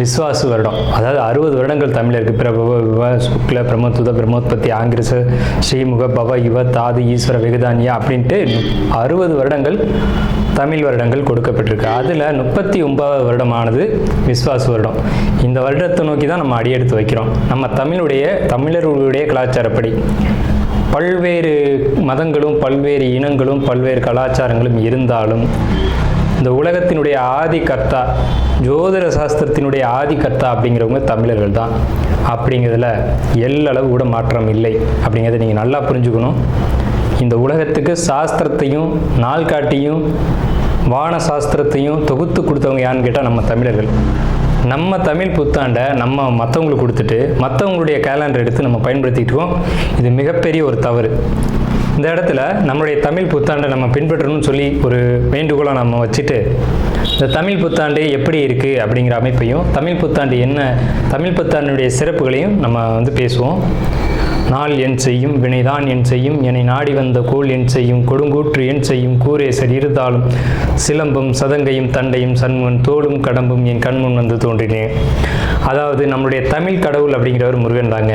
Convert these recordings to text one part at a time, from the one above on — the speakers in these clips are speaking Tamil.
விஸ்வாசு வருடம். அதாவது அறுபது வருடங்கள் தமிழருக்கு பிரபவ விவ சுக்ல பிரமத்துத பிரமோத்பத்தி ஆங்கிரச ஸ்ரீமுக பவ யுவ தாது ஈஸ்வர வெகுதானியா அப்படின்ட்டு அறுபது வருடங்கள் தமிழ் வருடங்கள் கொடுக்கப்பட்டிருக்கு. அதில் முப்பத்தி ஒன்பதாவது வருடமானது விஸ்வாசு வருடம். இந்த வருடத்தை நோக்கி தான் நம்ம அடியெடுத்து வைக்கிறோம். நம்ம தமிழுடைய தமிழர்களுடைய கலாச்சாரப்படி. பல்வேறு மதங்களும் பல்வேறு இனங்களும் பல்வேறு கலாச்சாரங்களும் இருந்தாலும் இந்த உலகத்தினுடைய ஆதி கர்த்தா ஜோதிட சாஸ்திரத்தினுடைய ஆதி கர்த்தா அப்படிங்கிறவங்க தமிழர்கள் தான். அப்படிங்கிறதுல எல்லளவு கூட மாற்றம் இல்லை. அப்படிங்கிறத நீங்கள் நல்லா புரிஞ்சுக்கணும். இந்த உலகத்துக்கு சாஸ்திரத்தையும் நாள்காட்டியும் வான சாஸ்திரத்தையும் தொகுத்து கொடுத்தவங்க யான்னு கேட்டால் நம்ம தமிழர்கள். நம்ம தமிழ் புத்தாண்டை நம்ம மற்றவங்களுக்கு கொடுத்துட்டு மற்றவங்களுடைய கேலண்டர் எடுத்து நம்ம பயன்படுத்திட்டு இருக்கோம். இது மிகப்பெரிய ஒரு தவறு. இந்த இடத்துல நம்மளுடைய தமிழ் புத்தாண்டை நம்ம பின்பற்றணும்னு சொல்லி ஒரு வேண்டுகோளை நம்ம வச்சுட்டு இந்த தமிழ் புத்தாண்டு எப்படி இருக்குது அப்படிங்கிற அமைப்பையும் தமிழ் புத்தாண்டு என்ன தமிழ் புத்தாண்டுடைய சிறப்புகளையும் நம்ம வந்து பேசுவோம். நாள் என் செய்யும் வினைதான் என் செய்யும் என்னை நாடி வந்த கோல் என் செய்யும் கொடுங்கூற்று என் செய்யும் கூரேசர் இருந்தாலும் சிலம்பும் சதங்கையும் தண்டையும் சண்முகன் தோளும் கடம்பும் என் கண்முன் வந்து தோன்றினேன். அதாவது நம்மளுடைய தமிழ் கடவுள் அப்படிங்கிறவர் முருகன் தாங்க.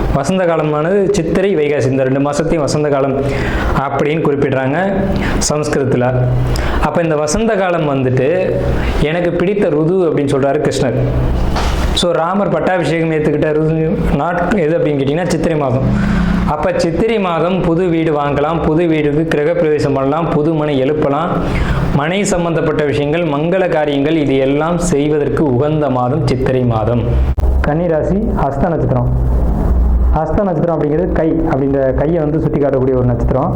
வசந்த காலமானது சித்திரை வைகாசி. இந்த ரெண்டு மாதத்தையும் வசந்த காலம் அப்படின்னு குறிப்பிடுறாங்க சம்ஸ்கிருதத்தில் அப்போ இந்த வசந்த காலம் வந்துட்டு எனக்கு பிடித்த ருது அப்படின்னு சொல்கிறாரு கிருஷ்ணர். ஸோ ராமர் பட்டாபிஷேகம் ஏற்றுக்கிட்ட ருது நாட் எது அப்படின்னு கேட்டிங்கன்னா சித்திரை மாதம். அப்போ சித்திரை மாதம் புது வீடு வாங்கலாம் புது வீடுக்கு கிரகப்பிரவேசம் பண்ணலாம் புது மனை எழுப்பலாம். மனை சம்பந்தப்பட்ட விஷயங்கள் மங்கள காரியங்கள் இது எல்லாம் செய்வதற்கு உகந்த மாதம் சித்திரை மாதம். கன்னிராசி ஹஸ்த நட்சத்திரம் ஹஸ்த நட்சத்திரம் அப்படிங்கிறது கை அப்படின்ற கையை வந்து சுற்றி காட்டக்கூடிய ஒரு நட்சத்திரம்.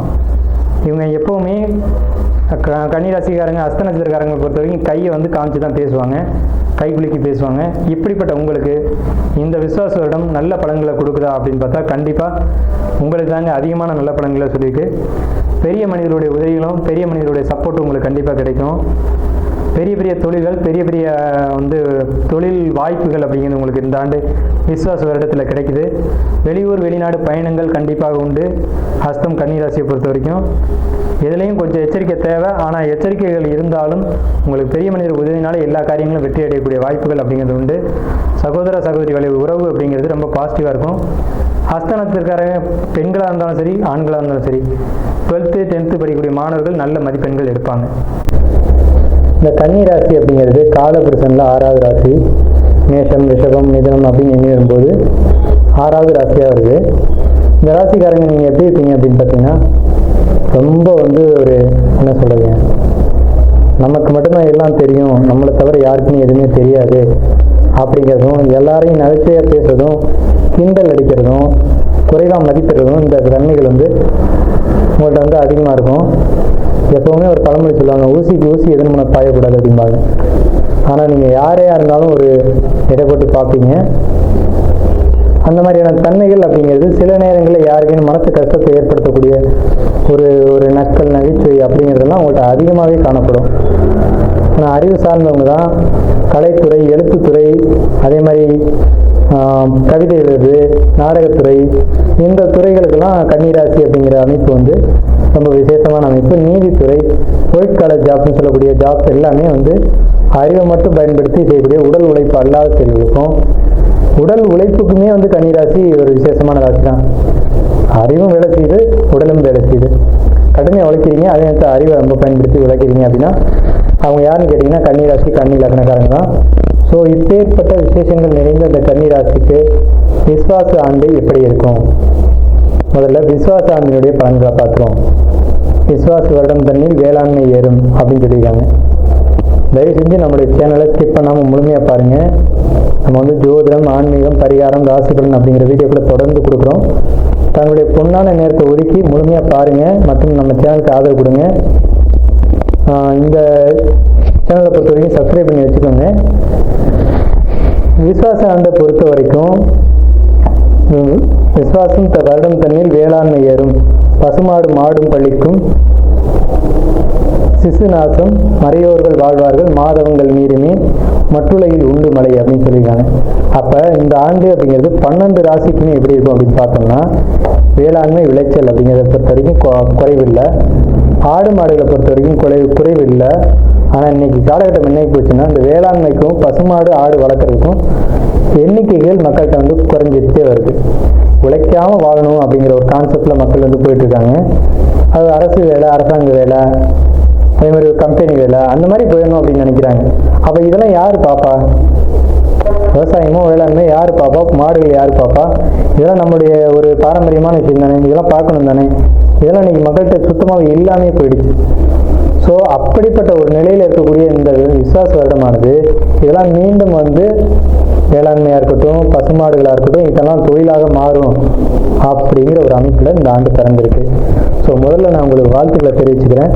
இவங்க எப்போவுமே க கன்னிராசிக்காரங்க ஹஸ்த நட்சத்திரக்காரங்க பொறுத்த வரைக்கும் கையை வந்து காமிச்சு தான் பேசுவாங்க. கை குலுக்கி பேசுவாங்க. இப்படிப்பட்ட உங்களுக்கு இந்த விசுவாச வருடம் நல்ல பலன்களை கொடுக்குதா அப்படின்னு பார்த்தா கண்டிப்பாக உங்களுக்கு தாங்க அதிகமான நல்ல பலன்களை சொல்லியிருக்கு. பெரிய மனிதருடைய உதவிகளும் பெரிய மனிதருடைய சப்போர்ட்டும் உங்களுக்கு கண்டிப்பாக கிடைக்கும். பெரிய பெரிய தொழில்கள் பெரிய பெரிய வந்து தொழில் வாய்ப்புகள் அப்படிங்கிறது உங்களுக்கு இந்த ஆண்டு விஸ்வாச வருடத்தில் கிடைக்குது. வெளியூர் வெளிநாடு பயணங்கள் கண்டிப்பாக உண்டு. ஹஸ்தம் கன்னிராசியை பொறுத்த வரைக்கும். எதுலேயும் கொஞ்சம் எச்சரிக்கை தேவை. ஆனால் எச்சரிக்கைகள் இருந்தாலும் உங்களுக்கு பெரிய மனிதர் உதவினால எல்லா காரியங்களும் வெற்றி அடையக்கூடிய வாய்ப்புகள் அப்படிங்கிறது உண்டு. சகோதர சகோதரி வழி உறவு அப்படிங்கிறது ரொம்ப பாசிட்டிவாக இருக்கும். ஹஸ்தனத்திற்காரங்க பெண்களாக இருந்தாலும் சரி ஆண்களாக இருந்தாலும் சரி டுவெல்த்து டென்த்து படிக்கக்கூடிய மாணவர்கள் நல்ல மதிப்பெண்கள் எடுப்பாங்க. இந்த கன்னி ராசி அப்படிங்கிறது காலபுருஷனில் ஆறாவது ராசி மேஷம் ரிஷபம் மிதனம் அப்படின்னு எண்ணி வரும்போது ஆறாவது ராசியாக வருது. இந்த ராசிக்காரங்க நீங்கள் எப்படி இருப்பீங்க அப்படின்னு பார்த்தீங்கன்னா ரொம்ப வந்து ஒரு என்ன சொல்கிறது நமக்கு மட்டும்தான் எல்லாம் தெரியும் நம்மளை தவிர யாருக்குமே எதுவுமே தெரியாது அப்படிங்கிறதும் எல்லாரையும் நகைச்சுவையாக பேசுறதும் கிண்டல் அடிக்கிறதும் குறைவாக மதிப்பிடுறதும் இந்த தன்மைகள் வந்து உங்கள்கிட்ட வந்து அதிகமாக இருக்கும். எப்போவுமே ஒரு பழமொழி சொல்லுவாங்க ஊசிக்கு ஊசி எதிர்மனை பாயக்கூடாது அப்படிம்பாங்க. ஆனால் நீங்கள் யாரையா இருந்தாலும் ஒரு இடைப்பட்டு பார்ப்பீங்க. அந்த மாதிரியான தன்மைகள் அப்படிங்கிறது சில நேரங்களில் யாருக்கேனும் மனசு கஷ்டத்தை ஏற்படுத்தக்கூடிய ஒரு ஒரு நக்கல் நகைச்சுவை அப்படிங்கிறதெல்லாம் உங்கள்கிட்ட அதிகமாகவே காணப்படும். ஆனால் அறிவு சார்ந்தவங்க தான் கலைத்துறை எழுத்துத்துறை அதே மாதிரி கவிதை எழுது நாடகத்துறை இந்த துறைகளுக்கெல்லாம் கன்னிராசி அப்படிங்கிற அமைப்பு வந்து ரொம்ப விசேஷமான அமைப்பு. நீதித்துறை தொழிற்கால ஜாப்னு சொல்லக்கூடிய ஜாப் எல்லாமே வந்து அறிவை மட்டும் பயன்படுத்தி செய்யக்கூடிய உடல் உழைப்பு அல்லாத செயல்களுக்கும் உடல் உழைப்புக்குமே வந்து கன்னிராசி ஒரு விசேஷமான ராசி தான். அறிவும் வேலை செய்யுது உடலும் வேலை செய்யுது. கடுமையாக உழைக்கிறீங்க அதே நேரத்தில் அறிவை ரொம்ப பயன்படுத்தி உழைக்கிறீங்க அப்படின்னா அவங்க யாருன்னு கேட்டிங்கன்னா கன்னிராசி கன்னி லக்னக்காரங்க தான். ஸோ இப்பேற்பட்ட விசேஷங்கள் நிறைந்த இந்த கன்னிராசிக்கு விஸ்வாச ஆண்டு எப்படி இருக்கும்? முதல்ல விஸ்வாச ஆண்டினுடைய பலன்களை பார்க்குறோம் விஸ்வாச வருடம் தண்ணீர் வேளாண்மை ஏறும் அப்படின்னு சொல்லியிருக்காங்க. தயவு செஞ்சு நம்மளுடைய சேனலை ஸ்கிப் பண்ணாமல் முழுமையாக பாருங்கள் நம்ம வந்து ஜோதிடம் ஆன்மீகம் பரிகாரம் ராசிபலன் அப்படிங்கிற வீடியோக்களை தொடர்ந்து கொடுக்குறோம். தங்களுடைய பொண்ணான நேரத்தை ஒதுக்கி முழுமையாக பாருங்கள் மற்றும் நம்ம சேனலுக்கு ஆதரவு கொடுங்க. இந்த சேனலை பொறுத்த வரைக்கும் சப்ஸ்கிரைப் பண்ணி வச்சுக்கோங்க. விஸ்வாச ஆண்டை பொறுத்த வரைக்கும் விஸ்வாசம் த- வருடம் தண்ணீர் வேளாண்மை ஏறும். பசுமாடு மாடும் பள்ளிக்கும் சிசுநாசம் மறையோர்கள் வாழ்வார்கள் மாதவங்கள் மீறுமே மட்டுளையில் உண்டு மலை அப்படின்னு சொல்லியிருக்காங்க. அப்போ இந்த ஆண்டு அப்படிங்கிறது பன்னெண்டு ராசிக்குமே எப்படி இருக்கும் அப்படின்னு பார்த்தோம்னா வேளாண்மை விளைச்சல் அப்படிங்கிறத பொறுத்த வரைக்கும் கொ- குறைவில்லை. ஆடு மாடுகளை பொறுத்த வரைக்கும் குறை குறைவில்லை. ஆனால் இன்னைக்கு காலகட்டம் என்ன போச்சுன்னா இந்த வேளாண்மைக்கும் பசுமாடு ஆடு வளர்க்குறதுக்கும் எண்ணிக்கைகள் மக்கள்கிட்ட வந்து குறைஞ்சிட்டே வருது. உழைக்காமல் வாழணும் அப்படிங்கிற ஒரு கான்செப்டில் மக்கள் வந்து போயிட்டுருக்காங்க. அது அரசு வேலை அரசாங்க வேலை அதே மாதிரி ஒரு கம்பெனி வேலை அந்த மாதிரி போயிடணும் அப்படின்னு நினைக்கிறாங்க. அப்போ இதெல்லாம் யார் பாப்பா? விவசாயமும் வேளாண்மை யார் பாப்பா? மாடுகள் யார் பாப்பா? இதெல்லாம் நம்முடைய ஒரு பாரம்பரியமான விஷயம் தானே. இதெல்லாம் பார்க்கணும் தானே. இதெல்லாம் இன்னைக்கு மக்கள்கிட்ட சுத்தமாக இல்லாமே போயிடுச்சு. ஸோ அப்படிப்பட்ட ஒரு நிலையில் இருக்கக்கூடிய இந்த விஸ்வாச வருடமானது இதெல்லாம் மீண்டும் வந்து வேளாண்மையாக இருக்கட்டும் பசுமாடுகளாக இருக்கட்டும் இதெல்லாம் தொழிலாக மாறும் அப்படிங்கிற ஒரு அமைப்பில் இந்த ஆண்டு பிறந்திருக்கு. ஸோ முதல்ல நான் உங்களுக்கு வாழ்த்துக்களை தெரிவிச்சுக்கிறேன்.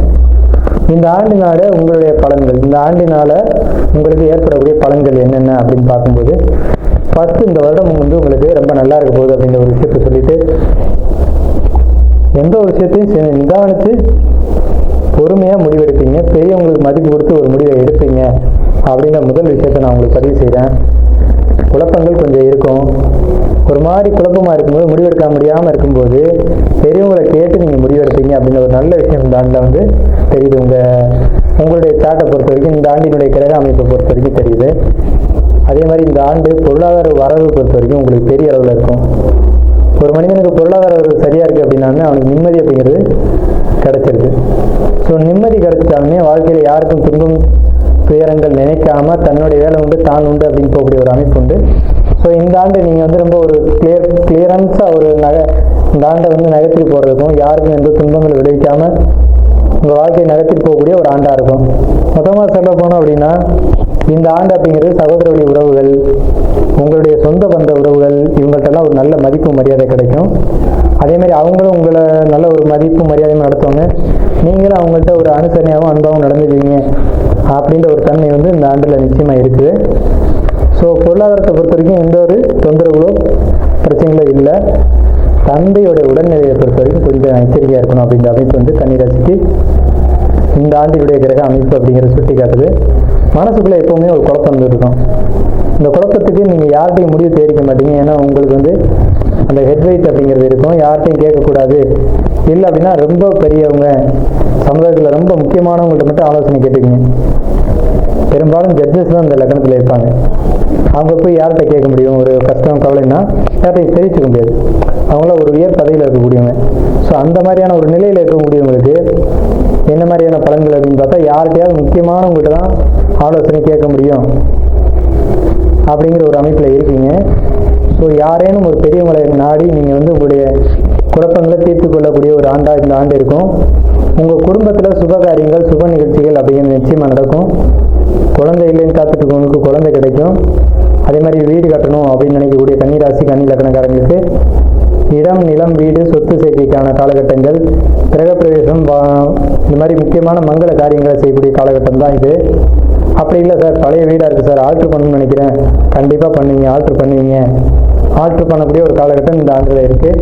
இந்த ஆண்டினால உங்களுடைய பலன்கள் இந்த ஆண்டினால உங்களுக்கு ஏற்படக்கூடிய பலன்கள் என்னென்ன அப்படின்னு பார்க்கும்போது ஃபர்ஸ்ட் இந்த வருடம் வந்து உங்களுக்கு ரொம்ப நல்லா இருக்க போகுது அப்படின்ற ஒரு விஷயத்த சொல்லிட்டு எந்த ஒரு விஷயத்தையும் நிதானித்து பொறுமையாக முடிவெடுப்பீங்க பெரியவங்களுக்கு மதிப்பு கொடுத்து ஒரு முடிவை எடுப்பீங்க அப்படின்ற முதல் விஷயத்தை நான் உங்களுக்கு பதிவு செய்கிறேன் குழப்பங்கள் கொஞ்சம் இருக்கும். ஒரு மாதிரி குழப்பமாக இருக்கும்போது முடிவெடுக்க முடியாமல் இருக்கும்போது பெரியவங்களை கேட்டு நீங்கள் முடிவெடுப்பீங்க அப்படின்ற ஒரு நல்ல விஷயம் இந்த ஆண்டில் வந்து தெரியுது. உங்கள் உங்களுடைய சாட்டை பொறுத்த வரைக்கும் இந்த ஆண்டினுடைய கிரக அமைப்பை பொறுத்த வரைக்கும் தெரியுது. அதே மாதிரி இந்த ஆண்டு பொருளாதார வரவு பொறுத்த வரைக்கும் உங்களுக்கு பெரிய அளவில் இருக்கும். ஒரு மனிதனுக்கு பொருளாதார வரவு சரியாக இருக்குது அப்படின்னா அவனுக்கு நிம்மதி அப்படிங்கிறது கிடைச்சிருக்கு ஸோ நிம்மதி கிடைச்சிட்டாலுமே வாழ்க்கையில் யாருக்கும் துன்பம் துயரங்கள் நினைக்காம தன்னுடைய வேலை உண்டு தான் உண்டு அப்படின்னு போகக்கூடிய ஒரு அமைப்பு உண்டு. ஸோ இந்த ஆண்டு நீங்கள் வந்து ரொம்ப ஒரு கிளியர் கிளியரன்ஸாக ஒரு நகை இந்த ஆண்டை வந்து நகர்த்தி போகிறதுக்கும் யாருக்கும் எந்த துன்பங்கள் விளைவிக்காமல் உங்கள் வாழ்க்கையை நகர்த்திட்டு போகக்கூடிய ஒரு ஆண்டாக இருக்கும். மொத்தமாக சொல்ல போனோம் அப்படின்னா இந்த ஆண்டு அப்படிங்கிறது சகோதர வழி உறவுகள் உங்களுடைய சொந்த பந்த உறவுகள் இவங்கள்ட்டெல்லாம் ஒரு நல்ல மதிப்பு மரியாதை கிடைக்கும். அதேமாதிரி அவங்களும் உங்களை நல்ல ஒரு மதிப்பு மரியாதையும் நடத்துவாங்க. நீங்களும் அவங்கள்ட்ட ஒரு அனுசரணையாகவும் அன்பாகவும் நடந்துக்குவீங்க அப்படின்ற ஒரு தன்மை வந்து இந்த ஆண்டில் நிச்சயமாக இருக்குது. ஸோ பொருளாதாரத்தை பொறுத்த வரைக்கும் எந்த ஒரு தொந்தரவுகளோ பிரச்சனைகளோ இல்லை. தந்தையோட உடல்நிலையை பொறுத்த வரைக்கும் கொஞ்சம் எச்சரிக்கையாக இருக்கணும் அப்படின்ற அமைப்பு வந்து கன்னிராசிக்கு இந்த ஆண்டினுடைய கிரக அமைப்பு அப்படிங்கிறத சுட்டி காட்டுது. மனசுக்குள்ளே எப்போவுமே ஒரு குழப்பம் வந்துருக்கும் இருக்கும். இந்த குழப்பத்துக்கு நீங்கள் யார்கிட்டையும் முடிவு தெரிவிக்க மாட்டீங்க. ஏன்னா உங்களுக்கு வந்து அந்த ஹெட் அப்படிங்கிறது இருக்கும். யார்கிட்டையும் கேட்கக்கூடாது. இல்லை அப்படின்னா ரொம்ப பெரியவங்க சமுதாயத்தில் ரொம்ப முக்கியமானவங்கள்ட்ட மட்டும் ஆலோசனை கேட்டுக்கங்க. பெரும்பாலும் ஜட்ஜஸ் தான் இந்த லக்னத்தில் இருப்பாங்க. அவங்க போய் யார்கிட்ட கேட்க முடியும்? ஒரு கஷ்டம் கவலைன்னா யார்கிட்டையும் தெரிவிச்சுக்க முடியாது. அவங்கள ஒரு உயர் பதவியில் இருக்கக்கூடியவங்க. ஸோ அந்த மாதிரியான ஒரு நிலையில் இருக்கக்கூடியவங்களுக்கு என்ன மாதிரியான பலன்கள் அப்படின்னு பார்த்தா யார்கிட்டயாவது முக்கியமானவங்ககிட்ட தான் ஆலோசனை கேட்க முடியும் அப்படிங்கிற ஒரு அமைப்பில் இருக்கீங்க. ஸோ யாரேனும் ஒரு பெரியவங்களை நாடி நீங்கள் வந்து உங்களுடைய குழப்பங்களை தீர்த்து கொள்ளக்கூடிய ஒரு ஆண்டாக இந்த ஆண்டு இருக்கும். உங்கள் குடும்பத்தில் சுப காரியங்கள் சுப நிகழ்ச்சிகள் அப்படிங்கிறது நிச்சயமாக நடக்கும். குழந்தை இல்லைன்னு காத்துட்டு குழந்தை கிடைக்கும். அதே மாதிரி வீடு கட்டணும் அப்படின்னு நினைக்கக்கூடிய கன்னிராசி கன்னி லக்கணக்காரங்களுக்கு இடம் நிலம் வீடு சொத்து சேர்க்கைக்கான காலகட்டங்கள் கிரகப்பிரவேசம் இந்த மாதிரி முக்கியமான மங்கள காரியங்களை செய்யக்கூடிய காலகட்டம் தான் இது. அப்படி இல்லை சார் பழைய வீடாக இருக்குது சார் ஆல்ட்ரு பண்ணணும்னு நினைக்கிறேன். கண்டிப்பாக பண்ணுவீங்க ஆல்ட்ரு பண்ணுவீங்க. ஆல்ட்ரு பண்ணக்கூடிய ஒரு காலகட்டம் இந்த ஆண்டில் இருக்குது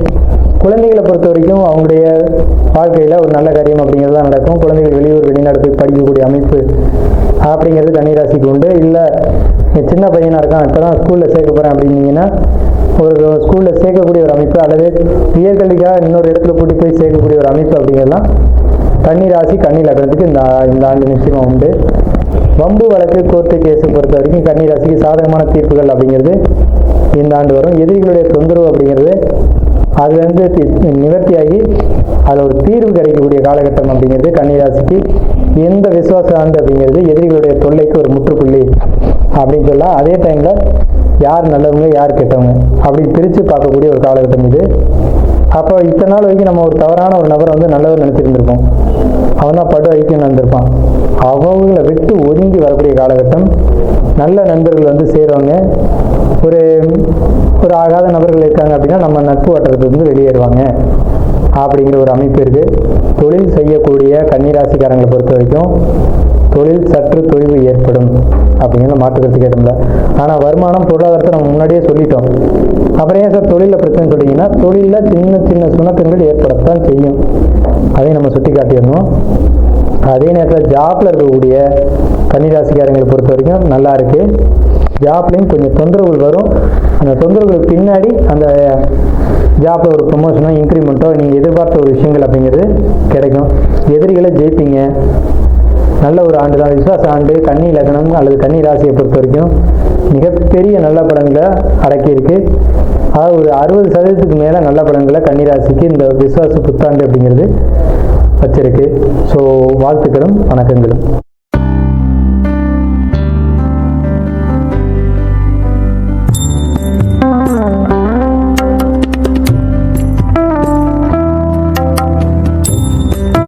குழந்தைகளை பொறுத்த வரைக்கும் அவங்களுடைய வாழ்க்கையில் ஒரு நல்ல காரியம் அப்படிங்கிறது தான் நடக்கும். குழந்தைகள் வெளியூர் வெளிநாடு போய் படிக்கக்கூடிய அமைப்பு அப்படிங்கிறது கன்னிராசிக்கு உண்டு. இல்லை சின்ன பையனாக இருக்கான் இப்போ தான் ஸ்கூலில் சேர்க்க போகிறேன் அப்படின்னீங்கன்னா ஒரு ஸ்கூலில் சேர்க்கக்கூடிய ஒரு அமைப்பு அல்லது உயர்கல்விக்காக இன்னொரு இடத்துல கூட்டி போய் சேர்க்கக்கூடிய ஒரு அமைப்பு அப்படிங்கிறதுலாம் கன்னி ராசி கன்னி லக்னத்துக்கு இந்த இந்த ஆண்டு நிச்சயமாக உண்டு. வம்பு வழக்கு கோர்ட்டு கேஸை பொறுத்த வரைக்கும் கன்னி ராசிக்கு சாதகமான தீர்ப்புகள் அப்படிங்கிறது இந்த ஆண்டு வரும். எதிரிகளுடைய தொந்தரவு அப்படிங்கிறது அதுலேருந்து தி- நிவர்த்தியாகி அதில் ஒரு தீர்வு கிடைக்கக்கூடிய காலகட்டம் அப்படிங்கிறது கன்னிராசிக்கு எந்த விசுவாச ஆண்டு அப்படிங்கிறது எதிரிகளுடைய தொல்லைக்கு ஒரு முற்றுப்புள்ளி அப்படின்னு சொல்லலாம். அதே டைமில் யார் நல்லவங்க யார் கெட்டவங்க அப்படின்னு பிரித்து பார்க்கக்கூடிய ஒரு காலகட்டம் இது. அப்போ இத்தனை நாள் வரைக்கும் நம்ம ஒரு தவறான ஒரு நபரை வந்து நல்லவர் நினச்சிருந்துருப்போம். அவன் தான் படு ஐக்கியம் நடந்திருப்பான் அவங்கள விட்டு ஒதுங்கி வரக்கூடிய காலகட்டம். நல்ல நண்பர்கள் வந்து சேருவாங்க. ஒரு ஒரு ஆகாத நபர்கள் இருக்காங்க அப்படின்னா நம்ம நட்பு வட்டத்துலேருந்து வெளியேறுவாங்க அப்படிங்கிற ஒரு அமைப்பு இருக்குது தொழில் செய்யக்கூடிய கன்னிராசிக்காரங்களை பொறுத்த வரைக்கும் தொழில் சற்று தொய்வு ஏற்படும் அப்படிங்கிற மாற்றுக்கிறது கேட்டோம்ல ஆனால் வருமானம் பொருளாதாரத்தை நம்ம முன்னாடியே சொல்லிட்டோம். அப்புறம் ஏன் சார் தொழிலில் பிரச்சனை சொல்லிங்கன்னா தொழிலில் சின்ன சின்ன சுணக்கங்கள் ஏற்படத்தான் செய்யும். அதையும் நம்ம சுட்டி காட்டிடணும் அதே நேரத்தில் ஜாப்ல இருக்கக்கூடிய கன்னிராசிக்காரங்களை பொறுத்த வரைக்கும் நல்லா இருக்குது ஜாப்லேயும் கொஞ்சம் தொந்தரவுகள் வரும். அந்த தொந்தரவுகளுக்கு பின்னாடி அந்த ஜாப்பில் ஒரு ப்ரொமோஷனோ இன்க்ரிமெண்ட்டோ நீங்கள் எதிர்பார்த்த ஒரு விஷயங்கள் அப்படிங்கிறது கிடைக்கும். எதிரிகளை ஜெயிப்பீங்க. நல்ல ஒரு ஆண்டு தான். விசுவாச ஆண்டு கன்னி லக்னம் அல்லது கன்னி ராசியை பொறுத்த வரைக்கும் மிகப்பெரிய நல்ல படங்களை அடக்கியிருக்கு. அதாவது ஒரு அறுபது சதவீதத்துக்கு மேலே நல்ல படங்களை கன்னி ராசிக்கு இந்த விசுவாச புத்தாண்டு அப்படிங்கிறது வச்சிருக்கு. ஸோ வாழ்த்துக்களும் வணக்கங்களும்.